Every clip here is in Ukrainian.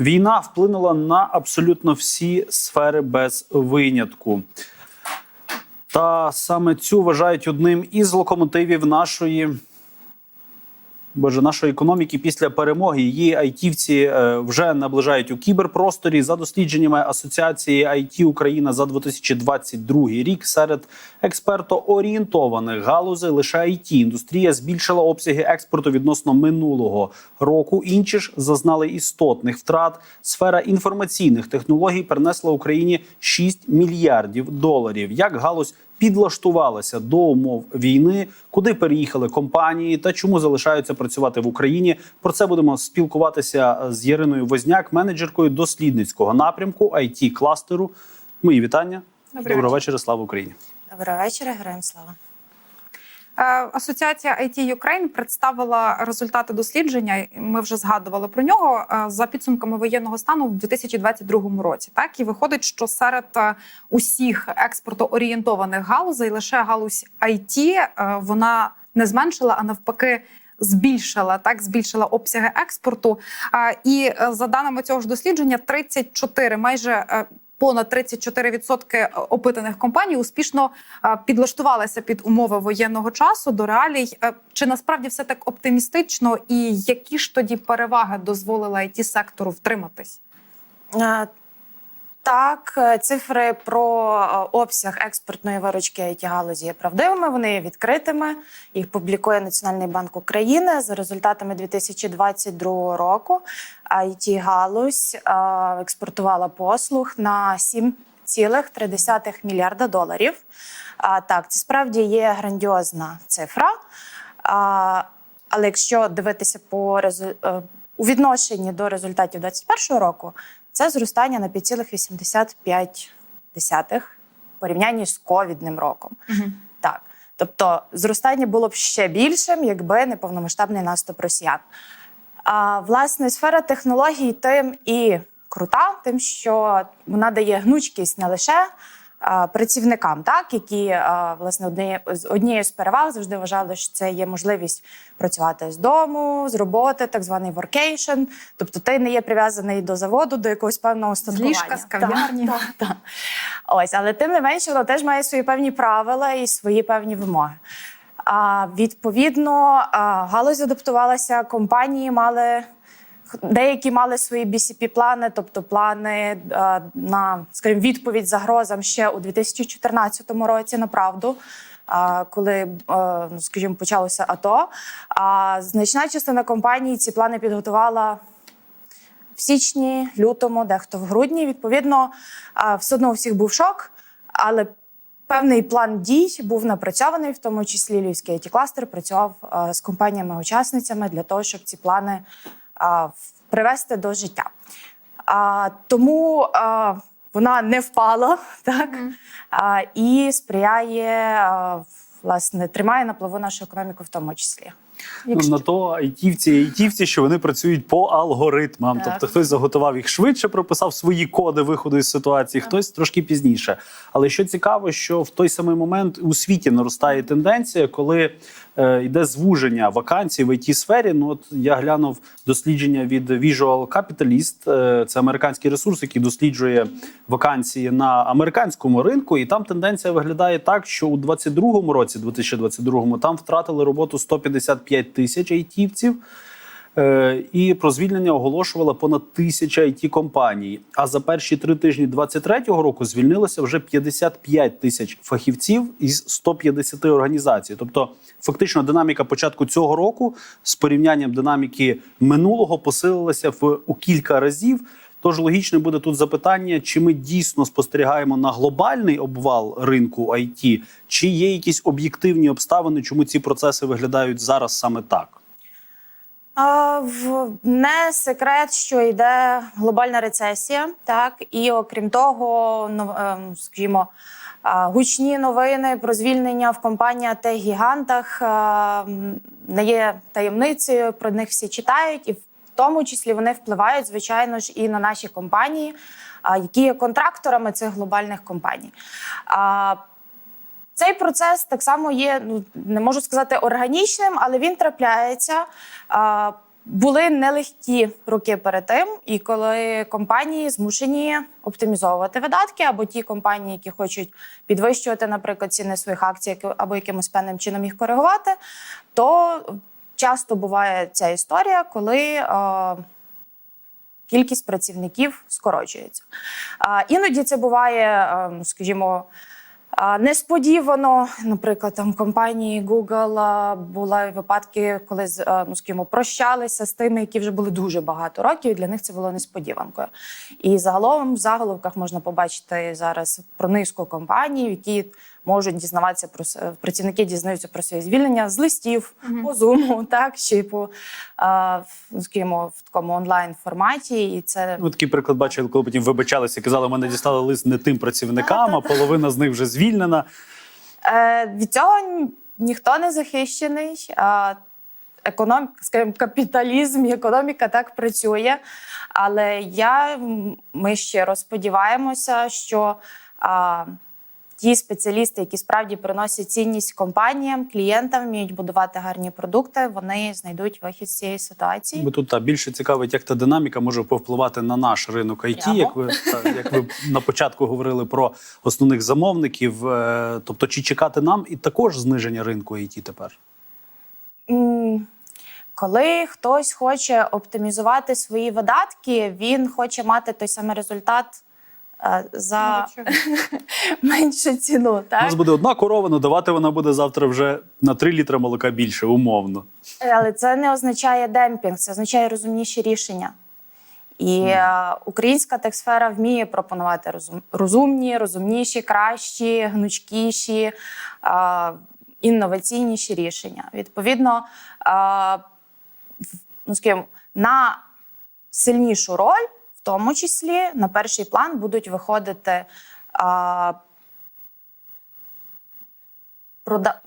Війна вплинула на абсолютно всі сфери без винятку. Та саме цю вважають одним із локомотивів нашої. Боже, нашої економіки після перемоги її айтівці е, вже наближають у кіберпросторі за дослідженнями Асоціації IT Україна за 2022 рік. Серед експертоорієнтованих галузей лише IT індустрія збільшила обсяги експорту відносно минулого року. Інші ж зазнали істотних втрат. Сфера інформаційних технологій принесла Україні 6 мільярдів доларів. Як галузь підлаштувалася до умов війни, куди переїхали компанії та чому залишаються працювати в Україні. Про це будемо спілкуватися з Яриною Возняк, менеджеркою дослідницького напрямку it кластеру. Мої вітання. Добрий Доброго вечора. Слава Україні. Доброго вечора, героям слава. Е, Асоціація IT Ukraine представила результати дослідження. Ми вже згадували про нього е, за підсумками воєнного стану в 2022 році. Так і виходить, що серед е, усіх експортоорієнтованих галузей лише галузь IT вона не зменшила, а навпаки. Збільшила так, збільшила обсяги експорту. І за даними цього ж дослідження, 34, майже понад 34% опитаних компаній успішно е, підлаштувалися під умови воєнного часу до реалій. Е, Чи насправді все так оптимістично, і які ж тоді переваги дозволила it сектору втриматись? Так, е, цифри про е, обсяг експортної виручки it галузі є правдивими. Вони є відкритими. Їх публікує Національний банк України за результатами 2022 року. it галузь е, експортувала послуг на 7,3 мільярда доларів. Так, це справді є грандіозна цифра. Але якщо дивитися по резу- е, у відношенні до результатів 2021 року, це зростання на 5,85 в порівнянні з ковідним роком. Так. Тобто зростання було б ще більшим, якби не повномасштабний наступ росіян. А власне сфера технологій тим і крута, тим, що вона дає гнучкість не лише працівникам, так які власне однією з однією з переваг завжди вважали, що це є можливість працювати з дому, з роботи, так званий воркейшн. Тобто ти не є прив'язаний до заводу, до якогось певного устаткування. ліжка, з кав'ярні. Так, так, так. Ось, але тим не менше, воно теж має свої певні правила і свої певні вимоги. А, відповідно, галузь адаптувалася, компанії мали. Деякі мали свої BCP-плани, тобто плани а, на скажімо, відповідь загрозам ще у 2014 році, направду, коли ну, скажімо, почалося АТО. А значна частина компаній ці плани підготувала в січні, лютому, дехто в грудні. Відповідно, все одно у всіх був шок, але певний план дій був напрацьований, в тому числі Львівський it кластер працював з компаніями-учасницями для того, щоб ці плани привести до життя. А, тому а, вона не впала, так а, і сприяє а, власне тримає на плаву нашу економіку в тому числі. Ну, на то айтівці, айтівці, що вони працюють по алгоритмам. Так. Тобто хтось заготував їх швидше, прописав свої коди виходу із ситуації, хтось трошки пізніше. Але що цікаво, що в той самий момент у світі наростає тенденція, коли йде звуження вакансій в it сфері. Ну от я глянув дослідження від Visual Capitalist, е, це американський ресурс, який досліджує вакансії на американському ринку, і там тенденція виглядає так, що у 22-му році, 2022-му, там втратили роботу 155 тисяч айтівців. Е, І про звільнення оголошувала понад тисяча it компаній. А за перші три тижні 23-го року звільнилося вже 55 тисяч фахівців із 150 організацій. Тобто, фактично, динаміка початку цього року з порівнянням динаміки минулого посилилася в у кілька разів. Тож логічне буде тут запитання, чи ми дійсно спостерігаємо на глобальний обвал ринку IT, чи є якісь об'єктивні обставини, чому ці процеси виглядають зараз саме так. Не секрет, що йде глобальна рецесія, так і окрім того, ну, ем, скажімо, гучні новини про звільнення в компаніях та гігантах не є таємницею. Про них всі читають, і в тому числі вони впливають, звичайно ж, і на наші компанії, які є контракторами цих глобальних компаній. А, цей процес так само є, ну не можу сказати органічним, але він трапляється. А, були нелегкі роки перед тим, і коли компанії змушені оптимізовувати видатки, або ті компанії, які хочуть підвищувати, наприклад, ціни своїх акцій, або якимось певним чином їх коригувати, то часто буває ця історія, коли е, кількість працівників скорочується. А, іноді це буває, е, ну, скажімо, а, Несподівано, наприклад, там компанії Google були випадки, коли з ну з ким прощалися з тими, які вже були дуже багато років. і Для них це було несподіванкою. І загалом в заголовках можна побачити зараз про низку компаній, які можуть дізнаватися про працівники дізнаються про своє звільнення з листів по зуму, так чи по а, в- скажімо, в такому онлайн форматі. І це Ну, такий приклад бачили, коли потім вибачалися, казали, мене дістали лист не тим працівникам, а половина з них вже звільнена. Е, від цього ніхто не захищений. А, економіка, скажімо, капіталізм і економіка так працює. Але я, ми щиро сподіваємося, що а, ті спеціалісти, які справді приносять цінність компаніям, клієнтам, вміють будувати гарні продукти, вони знайдуть вихід з цієї ситуації. Бо тут та більше цікавить, як та динаміка може повпливати на наш ринок IT, Прямо. як ви та, як ви на початку говорили про основних замовників. Е, Тобто, чи чекати нам і також зниження ринку IT тепер? М, Коли хтось хоче оптимізувати свої видатки, він хоче мати той самий результат за меншу ціну. У нас буде одна корова, але давати вона буде завтра вже на 3 літра молока більше, умовно. Але це не означає демпінг, це означає розумніші рішення. І е, українська тексфера вміє пропонувати розум, розумні, розумніші, кращі, гнучкіші, е, інноваційніші рішення. Відповідно, е, ну, скажімо, на сильнішу роль, в тому числі на перший план будуть виходити е, прода...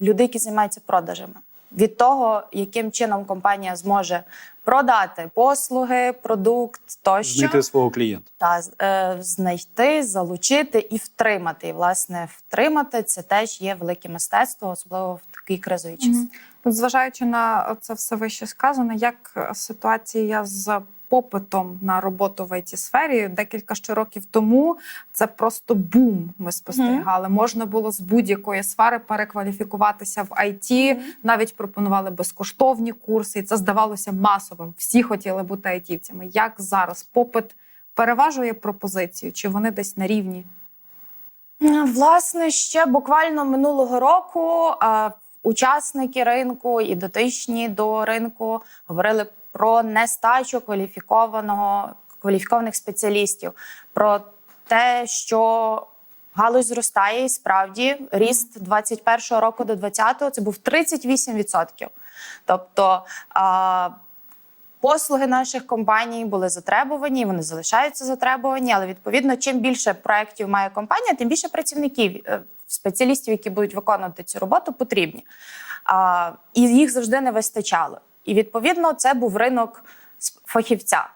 люди, які займаються продажами. Від того, яким чином компанія зможе продати послуги, продукт тощо Знайти свого клієнта. та е, знайти, залучити і втримати. І власне втримати це теж є велике мистецтво, особливо в такий кризовий час. От зважаючи на це все вище сказане, як ситуація з попитом на роботу в it сфері декілька ще років тому це просто бум. Ми спостерігали. Можна було з будь-якої сфери перекваліфікуватися в IT, навіть пропонували безкоштовні курси, і це здавалося масовим. Всі хотіли бути айтівцями. Як зараз попит переважує пропозицію? Чи вони десь на рівні? Власне, ще буквально минулого року учасники ринку і дотичні до ринку говорили про нестачу кваліфікованого кваліфікованих спеціалістів, про те, що галузь зростає, і справді ріст 21-го року до 20-го це був 38%. Тобто е, Послуги наших компаній були затребувані, вони залишаються затребувані. Але відповідно, чим більше проєктів має компанія, тим більше працівників, е, спеціалістів, які будуть виконувати цю роботу, потрібні. А, і їх завжди не вистачало. І відповідно, це був ринок фахівця.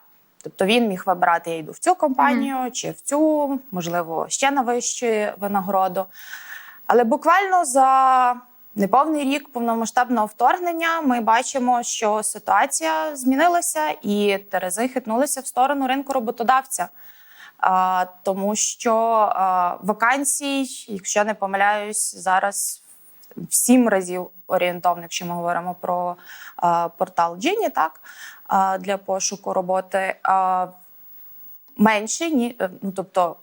Тобто він міг вибирати, я йду в цю компанію чи в цю, можливо, ще на вищу винагороду. Але буквально за неповний рік повномасштабного вторгнення ми бачимо, що ситуація змінилася, і терези хитнулися в сторону ринку роботодавця. Тому що вакансій, якщо не помиляюсь, зараз в сім разів орієнтовно, якщо ми говоримо про портал Gini, так для пошуку роботи. Менше, ні, е, ну тобто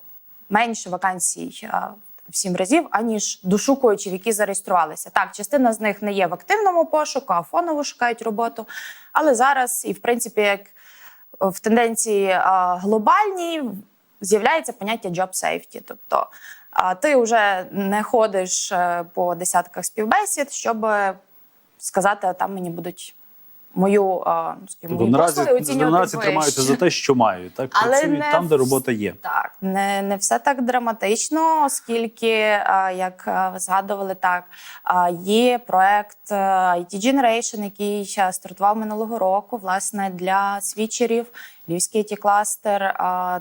менше вакансій в сім разів, аніж дошукувачів, які зареєструвалися. Так, частина з них не є в активному пошуку, а фоново шукають роботу. Але зараз, і в принципі, як в тенденції глобальній, з'являється поняття job safety. Тобто ти вже не ходиш е, по десятках співбесід, щоб сказати, там мені будуть мою а, ну, скажімо, Тобто мої наразі, послуги оцінювати наразі тримаються за те, що мають, так Але працюють не там, де робота є. Так, не, не все так драматично, оскільки, а, як ви згадували, так а, є проект IT Generation, який а, стартував минулого року, власне, для свічерів. Львівський it кластер а,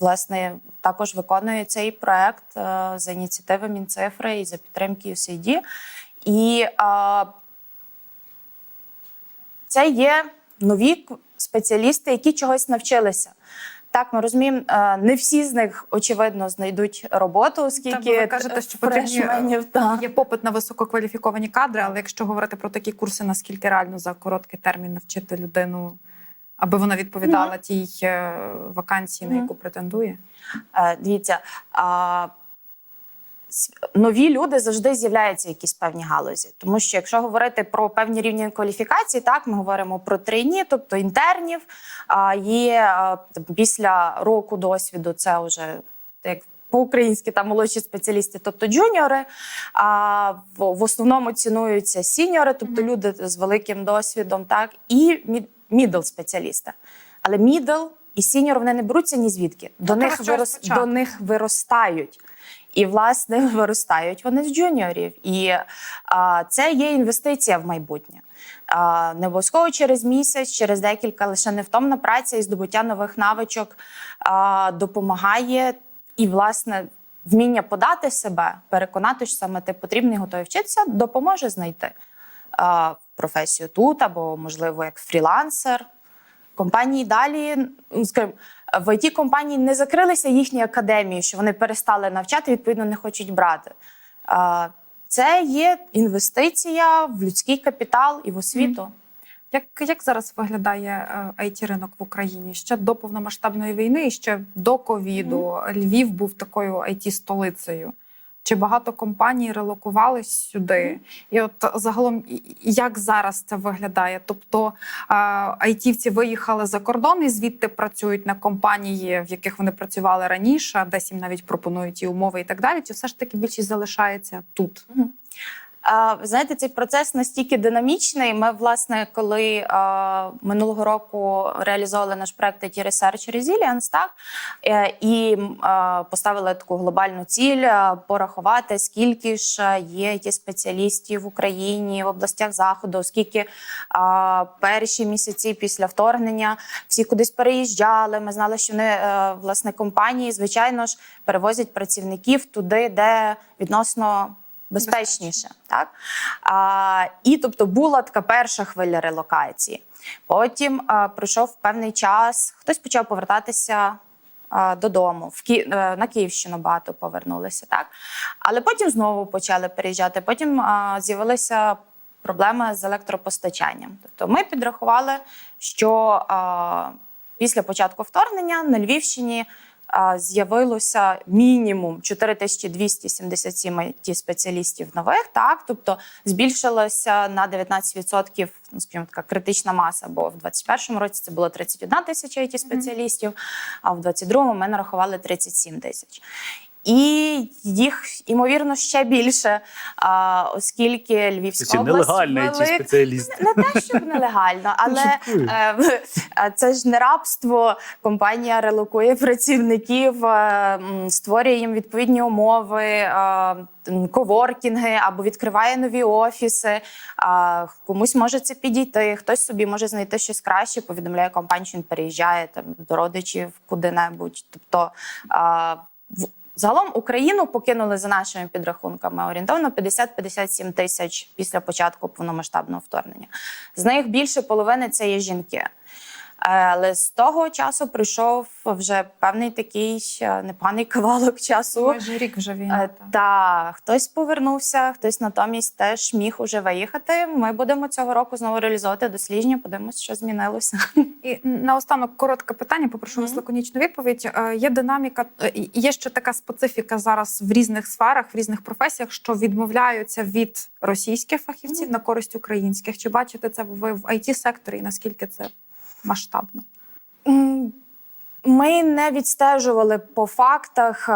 власне також виконує цей проект за ініціативи Мінцифри і за підтримки USAID. І а, це є нові спеціалісти, які чогось навчилися. Так, ми розуміємо, е, не всі з них очевидно знайдуть роботу, оскільки ви кажете, що потрібні, е. Є попит на висококваліфіковані кадри, але якщо говорити про такі курси, наскільки реально за короткий термін навчити людину, аби вона відповідала тій е, вакансії, на яку претендує? Е, Дивіться, а, нові люди завжди з'являються в якісь певні галузі. Тому що якщо говорити про певні рівні кваліфікації, так ми говоримо про трейні, тобто інтернів. А є а, після року досвіду, це вже як. По-українськи там молодші спеціалісти, тобто джуніори. А в, в основному цінуються сіньори, тобто люди з великим досвідом, так і мідл спеціалісти. Але мідл і сіньор вони не беруться ні звідки. До Ну, них вирос, до них виростають. І власне виростають вони з джуніорів. І а, це є інвестиція в майбутнє. А, не обов'язково через місяць, через декілька, лише невтомна праця і здобуття нових навичок а, допомагає і, власне, вміння подати себе, переконати, що саме ти потрібний, готовий вчитися, допоможе знайти професію тут або, можливо, як фрілансер. Компанії далі, ну, скажімо, в it компанії не закрилися їхні академії, що вони перестали навчати, відповідно, не хочуть брати. Це є інвестиція в людський капітал і в освіту. Як, як зараз виглядає it ринок в Україні? Ще до повномасштабної війни і ще до ковіду Львів був такою it столицею. Чи багато компаній релокувались сюди? І от загалом, як зараз це виглядає? Тобто айтівці виїхали за кордон і звідти працюють на компанії, в яких вони працювали раніше, десь їм навіть пропонують і умови і так далі. Чи все ж таки більшість залишається тут? Знаєте, цей процес настільки динамічний. Ми, власне, коли минулого року реалізовували наш проект IT Research Resilience, так е, і поставили таку глобальну ціль порахувати, скільки ж є ті спеціалістів в Україні в областях заходу, оскільки перші місяці після вторгнення всі кудись переїжджали. Ми знали, що вони е, власне компанії, звичайно ж, перевозять працівників туди, де відносно безпечніше. Так? А, і тобто була така перша хвиля релокації. Потім а, пройшов певний час, хтось почав повертатися. Додому в Ки... е, на Київщину багато повернулися, так але потім знову почали переїжджати. Потім з'явилися проблеми з електропостачанням. Тобто, ми підрахували, що а, після початку вторгнення на Львівщині з'явилося мінімум 4277 it спеціалістів нових. Так, тобто збільшилося на 19%, ну, скажімо, така критична маса. Бо в 2021 році це було 31 тисяча it спеціалістів, а в 2022 ми нарахували 37 тисяч. І їх ймовірно ще більше, а, оскільки Львівська Ці область нелегальні ті велик- спеціалісти. не те, щоб нелегально, але шуткую. е, це ж не рабство. Компанія релокує працівників, е, створює їм відповідні умови, е, коворкінги або відкриває нові офіси. Комусь може це підійти, хтось собі може знайти щось краще, повідомляє компанію, що він переїжджає там до родичів куди-небудь. Тобто в- Загалом Україну покинули за нашими підрахунками орієнтовно 50-57 тисяч після початку повномасштабного вторгнення. З них більше половини це є жінки. Е, Але з того часу прийшов вже певний такий непоганий кавалок часу. Майже рік вже війна. Е, Та хтось повернувся, хтось натомість теж міг уже виїхати. Ми будемо цього року знову реалізовувати дослідження. Подивимося, що змінилося. І наостанок коротке питання. Попрошу вас Мгм. лаконічну відповідь. Е, Є динаміка, є ще така специфіка зараз в різних сферах, в різних професіях, що відмовляються від російських фахівців Мгм. на користь українських. Чи бачите це ви в it секторі? І наскільки це масштабно? Ми не відстежували по фактах,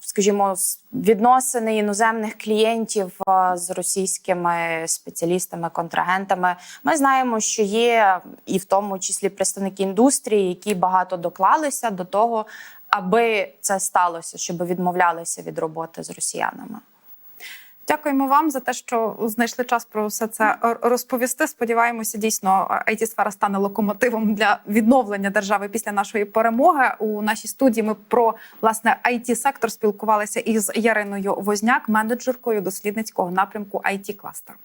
скажімо, відносини іноземних клієнтів з російськими спеціалістами, контрагентами. Ми знаємо, що є і в тому числі представники індустрії, які багато доклалися до того, аби це сталося, щоб відмовлялися від роботи з росіянами. Дякуємо вам за те, що знайшли час про все це розповісти. Сподіваємося, дійсно it сфера стане локомотивом для відновлення держави після нашої перемоги. У нашій студії ми про власне it сектор спілкувалися із Яриною Возняк, менеджеркою дослідницького напрямку it кластеру.